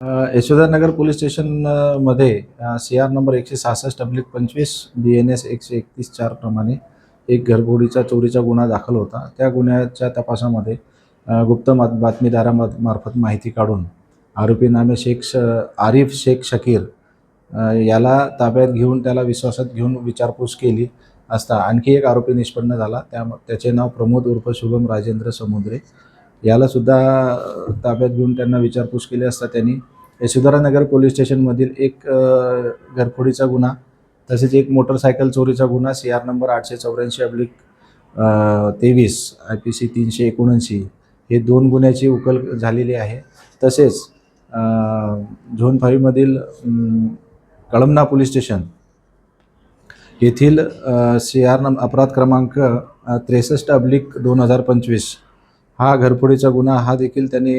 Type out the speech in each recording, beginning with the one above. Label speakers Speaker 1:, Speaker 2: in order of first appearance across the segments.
Speaker 1: अ, Yashodharnagar police स्टेशनमध्ये C R number एकशे सहासष्ट डब्लिक पंचवीस बी एन एस एकशे एकतीस चार प्रमाणे एक घरफोडीचा चोरीचा गुन्हा दाखल होता. त्या गुन्ह्याच्या तपासामध्ये गुप्त मा बातमीदारामार्फत मार्फत माहिती काढून आरोपी नामे शेख श आरिफ शेख शकीर याला ताब्यात घेऊन त्याला विश्वासात घेऊन विचारपूस केली असता आणखी एक आरोपी निष्पन्न झाला. त्या त्याचे नाव प्रमोद उर्फ शुभम राजेंद्र समुद्रे. यालासुद्धा ताब्यात घेऊन त्यांना विचारपूस केली असता त्यांनी यशोधरानगर पोलीस स्टेशनमधील एक घरफोडीचा गुन्हा तसेच एक मोटरसायकल चोरीचा गुन्हा सी आर नंबर आठशे चौऱ्याऐंशी अब्लिक तेवीस आय पी सी तीनशे एकोणऐंशी हे दोन गुन्ह्याची उकल झालेली आहे. तसेच झोन फाईव्हमधील कळमना पोलीस स्टेशन येथील सी आर नंब अपराध क्रमांक त्रेसष्ट अब्लिक दोन हजार पंचवीस हा घरफोडीचा गुन्हा हा देखील त्यांनी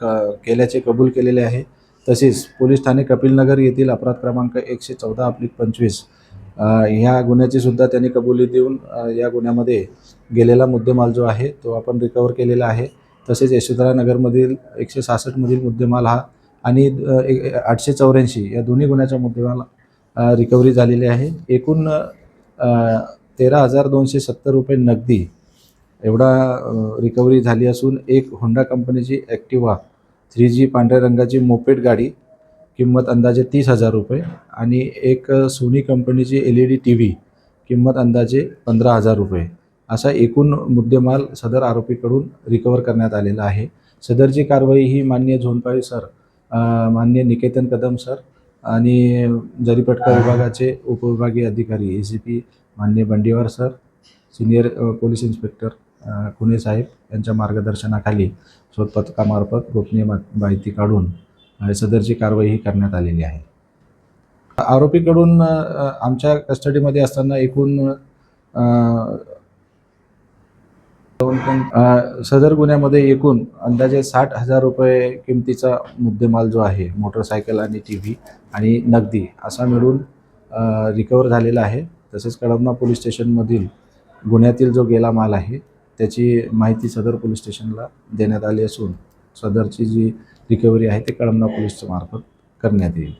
Speaker 1: क केल्याचे कबूल केलेले आहे. तसेच पोलीस ठाणे कपिलनगर येथील अपराध क्रमांक एकशे चौदा आपली पंचवीस ह्या गुन्ह्याची सुद्धा त्यांनी कबुली देऊन या गुन्ह्यामध्ये गेलेला मुद्देमाल जो आहे तो आपण रिकवर केलेला आहे. तसेच यशोधरा नगरमधील एकशे सहासष्टमधील मुद्देमाल हा आणि एक- आठशे चौऱ्याऐंशी या दोन्ही गुन्ह्याचा मुद्देमाल रिकव्हरी झालेली आहे. एकूण तेरा हजार दोनशे सत्तर रुपये नगदी एवढा रिकव्हरी झाली असून एक होंडा कंपनीची ॲक्टिवा थ्री जी पांढऱ्या रंगाची मोपेड गाडी किंमत अंदाजे तीस हजार रुपये. आणि एक सोनी कंपनीची L E D T V किंमत अंदाजे पंधरा हजार रुपये. असा एकूण मुद्देमाल सदर आरोपीकडून रिकवर करण्यात आलेला आहे. सदरची कारवाई ही मान्य झोनपाई सर मान्य निकेतन कदम सर आणि जरीपटका विभागाचे उपविभागीय अधिकारी ए सी पी मान्य Bandiwar sir senior police inspector Kune साहेब यांच्या मार्गदर्शनाखाली शोध पथकामार्फत गोपनीय मा- माहिती काढून सदरची कारवाई ही करण्यात आलेली आहे. आरोपीकडून आमच्या कस्टडीमध्ये असताना एकूण अ, सदर गुन्ह्यामध्ये एकूण अंदाजे साठ हजार रुपये किमतीचा मुद्देमाल जो आहे मोटरसायकल आणि टी व्ही आणि नगदी असा मिळून रिकवर झालेला आहे. तसेच कळमना पोलीस स्टेशनमधील गुन्ह्यातील जो गेला माल आहे त्याची माहिती सदर पोलीस स्टेशनला देण्यात आली असून सदरची जी रिकव्हरी आहे ते कळमना पोलीसच्या मार्फत करण्यात येईल.